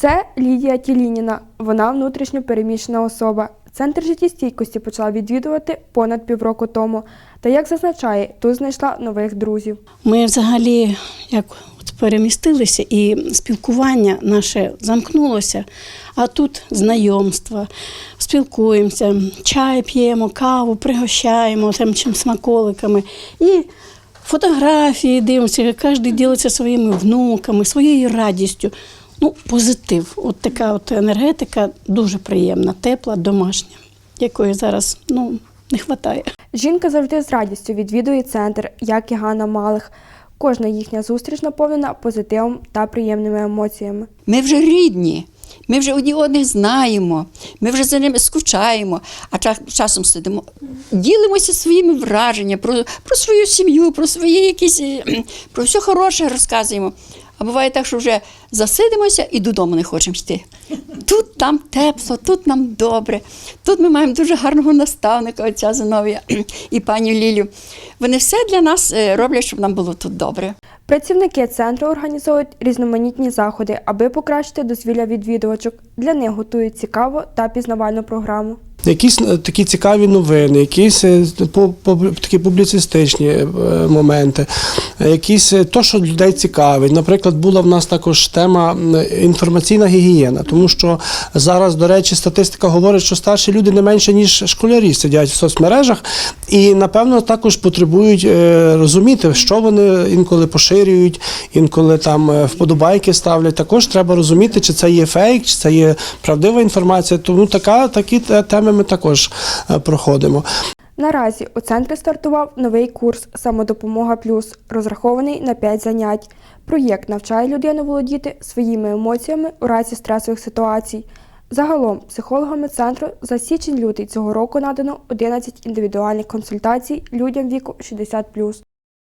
Це Лідія Тілініна. Вона внутрішньо переміщена особа. Центр життєстійкості почала відвідувати понад півроку тому. Та як зазначає, тут знайшла нових друзів. Ми взагалі як от перемістилися, і спілкування наше замкнулося. А тут знайомства, спілкуємося, чай п'ємо, каву, пригощаємо там чим смаколиками. І фотографії дивимося, кожен ділиться своїми внуками, своєю радістю. Ну, позитив. От така от енергетика дуже приємна, тепла, домашня, якої зараз ну, не вистачає. Жінка завжди з радістю відвідує центр, як і Ганна Малих. Кожна їхня зустріч наповнена позитивом та приємними емоціями. Ми вже рідні, ми вже одні одних знаємо, ми вже за ними скучаємо, а ча- часом сидимо, ділимося своїми враженнями про, про свою сім'ю, про свої якісь про все хороше розказуємо. А буває так, що вже засидимося і додому не хочемо йти. Тут там тепло, тут нам добре. Тут ми маємо дуже гарного наставника, отця Зиновія і пані Лілю. Вони все для нас е, роблять, щоб нам було тут добре. Працівники центру організовують різноманітні заходи, аби покращити дозвілля відвідувачок. Для них готують цікаву та пізнавальну програму. Якісь е, такі цікаві новини, якісь е, такі публіцистичні е, моменти, якісь то, що людей цікавить. Наприклад, була в нас також тема інформаційна гігієна, тому що зараз, до речі, статистика говорить, що старші люди не менше ніж школярі сидять в соцмережах, і напевно також потребують розуміти, що вони інколи поширюють, інколи там вподобайки ставлять. Також треба розуміти, чи це є фейк, чи це є правдива інформація. Тому така такі те- теми ми також е, проходимо. Наразі у центрі стартував новий курс Самодопомога Плюс, розрахований на 5 занять. Проєкт навчає людину володіти своїми емоціями у разі стресових ситуацій. Загалом психологами центру за січень-лютий цього року надано 11 індивідуальних консультацій людям віку 60+.